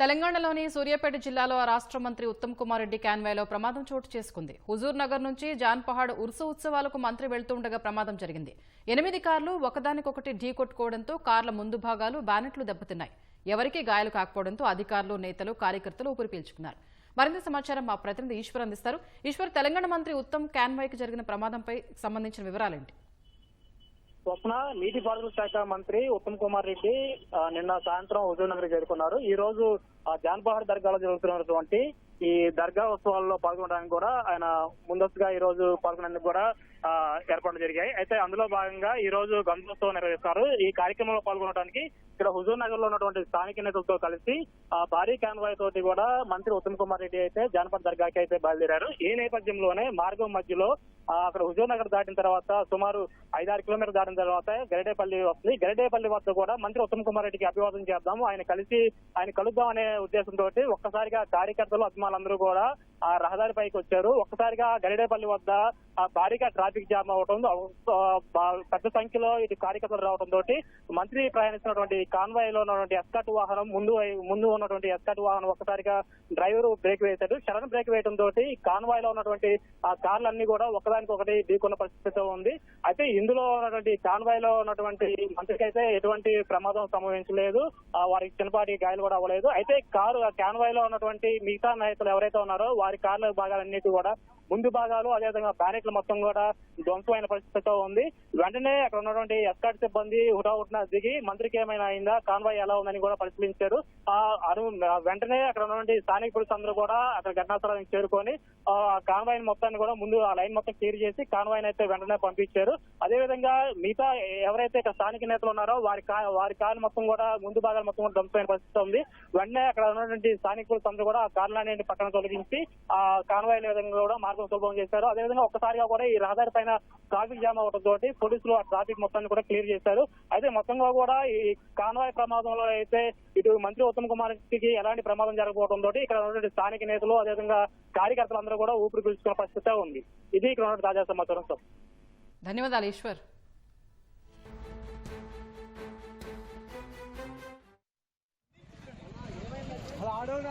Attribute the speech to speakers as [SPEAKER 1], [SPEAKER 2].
[SPEAKER 1] తెలంగాణలోని సూర్యాపేట జిల్లాలో రాష్ట్ర మంత్రి ఉత్తమ్ కుమార్ రెడ్డి క్యాన్వాయ్లో ప్రమాదం చోటు చేసుకుంది. హుజూర్ నగర్ నుంచి జాన్పహాడ్ ఉరుసు ఉత్సవాలకు మంత్రి వెళ్తుండగా ప్రమాదం జరిగింది. ఎనిమిది కార్లు ఒకదానికొకటి ఢీ కొట్టుకోవడంతో కార్ల ముందు భాగాలు బ్యానెట్లు దెబ్బతిన్నాయి. ఎవరికీ గాయాలు కాకపోవడంతో అధికారులు నేతలు కార్యకర్తలు ఊపిరి పీల్చుకున్నారు. మరింత సమాచారం మా ప్రతినిధి ఈశ్వర్ అందిస్తారు. ఈశ్వర్ తెలంగాణ మంత్రి ఉత్తమ్ క్యాన్వాయ్కి జరిగిన ప్రమాదంపై సంబంధించిన వివరాలేంటి?
[SPEAKER 2] స్వప్న నీటిపారుదల శాఖ మంత్రి ఉత్తమ్ కుమార్ రెడ్డి నిన్న సాయంత్రం హుజూర్ నగర్ చేరుకున్నారు. ఈ రోజు ఆ, జాన్బహార్ దర్గాలో జరుగుతున్నటువంటి ఈ దర్గా ఉత్సవాల్లో పాల్గొనడానికి కూడా ఆయన ముందస్తుగా ఈ రోజు పాల్గొనేందుకు కూడా ఏర్పాట్లు జరిగాయి. అయితే అందులో భాగంగా ఈ రోజు గంధోత్సవం నిర్వహిస్తారు. ఈ కార్యక్రమంలో పాల్గొనడానికి ఇక్కడ హుజూర్ నగర్లో ఉన్నటువంటి స్థానిక నేతలతో కలిసి భారీ కాన్వాయ్ తోటి కూడా మంత్రి ఉత్తమ్ కుమార్ రెడ్డి అయితే జానపద దర్గాకి అయితే బయలుదేరారు. ఈ నేపథ్యంలోనే మార్గం మధ్యలో అక్కడ హుజూర్ నగర్ దాటిన తర్వాత సుమారు ఐదారు కిలోమీటర్ దాటిన తర్వాత గరిడేపల్లి వస్తుంది. గరిడేపల్లి వద్ద కూడా మంత్రి ఉత్తమ్ కుమార్ రెడ్డికి అభివాదం చేద్దాము. ఆయన కలిసి ఆయన కలుద్దాం అనే ఉద్దేశంతో ఒక్కసారిగా కార్యకర్తలు అభిమానులందరూ కూడా ఆ రహదారి పైకి వచ్చారు. ఒక్కసారిగా గరిడేపల్లి వద్ద భారీగా ట్రాఫిక్ జామ్ అవడం పెద్ద సంఖ్యలో ఇటు కార్యకర్తలు రావడం తోటి మంత్రి ప్రయాణిస్తున్నటువంటి కాన్వాయ్లో ఉన్నటువంటి ఎస్కాట్ వాహనం ముందు ముందు ఉన్నటువంటి ఎస్కాట్ వాహనం ఒక్కసారిగా డ్రైవర్ బ్రేక్ వేశాడు. సడన్ బ్రేక్ వేయడం తోటి కాన్వాయ్లో ఉన్నటువంటి ఆ కార్లన్నీ కూడా ఒకదానికొకటి ఢీకొన్న పరిస్థితితో ఉంది. అయితే ఇందులో ఉన్నటువంటి కాన్వాయ్లో ఉన్నటువంటి మంత్రికి అయితే ఎటువంటి ప్రమాదం సంభవించలేదు. వారికి చిన్నపాటి గాయాలు కూడా అవ్వలేదు. అయితే కారు కాన్వాయ్లో ఉన్నటువంటి మిగతా నాయకులు ఎవరైతే ఉన్నారో వారి కార్ల భాగాలన్నిటి కూడా ముందు భాగాలు అదేవిధంగా బ్యానెట్లు మొత్తం కూడా ధ్వంసమైన పరిస్థితితో ఉంది. వెంటనే అక్కడ ఉన్నటువంటి ఎస్కాట్ సిబ్బంది హుటాహుటిన దిగి మంత్రికి ఏమైనా అయిందా కాన్వాయ్ ఎలా ఉందని కూడా పరిశీలించారు. ఆ అను వెంటనే అక్కడ ఉన్నటువంటి స్థానిక పోలీసులు అందరూ కూడా అక్కడ ఘటనాస్థలానికి చేరుకొని ఆ కాన్వాయ్ మొత్తాన్ని కూడా ముందు ఆ లైన్ మొత్తం క్లియర్ చేసి కాన్వాయ్ అయితే వెంటనే పంపించారు. అదేవిధంగా మిగతా ఎవరైతే ఇక్కడ స్థానిక నేతలు ఉన్నారో వారి కా వారి కార్లు మొత్తం కూడా ముందు భాగాలు మొత్తం కూడా ధ్వంసమైన పరిస్థితి ఉంది. వెంటనే అక్కడ ఉన్నటువంటి స్థానిక పోలీసులు అందరూ కూడా ఆ కార్లన్నింటి పక్కన తొలగించి ఆ కాన్వాయ్ విధంగా కూడా మార్గ సులభం చేశారు అదేవిధంగా ఒక్కసారిగా కూడా ఈ రహదారి పైన ట్రాఫిక్ జామ్ అవడం తోటి పోలీసులు ఆ ట్రాఫిక్ మొత్తాన్ని కూడా క్లియర్ చేశారు. అయితే మొత్తంగా కూడా ఈ కాన్వాయ్ ప్రమాదంలో అయితే ఇటు మంత్రి ఉత్తమ్ కుమార్ రెడ్డికి ఎలాంటి ప్రమాదం జరగకపోవడం తోటి ఇక్కడ ఉన్నటువంటి స్థానిక నేతలు అదేవిధంగా కార్యకర్తలు అందరూ కూడా ఊపిరి పీల్చుకున్న పరిస్థితి ఉంది. ఇది ఇక్కడ ఉన్నటువంటి తాజా సమాచారం సార్.
[SPEAKER 1] ధన్యవాదాలు ఈశ్వర్.
[SPEAKER 3] ఆడోడు.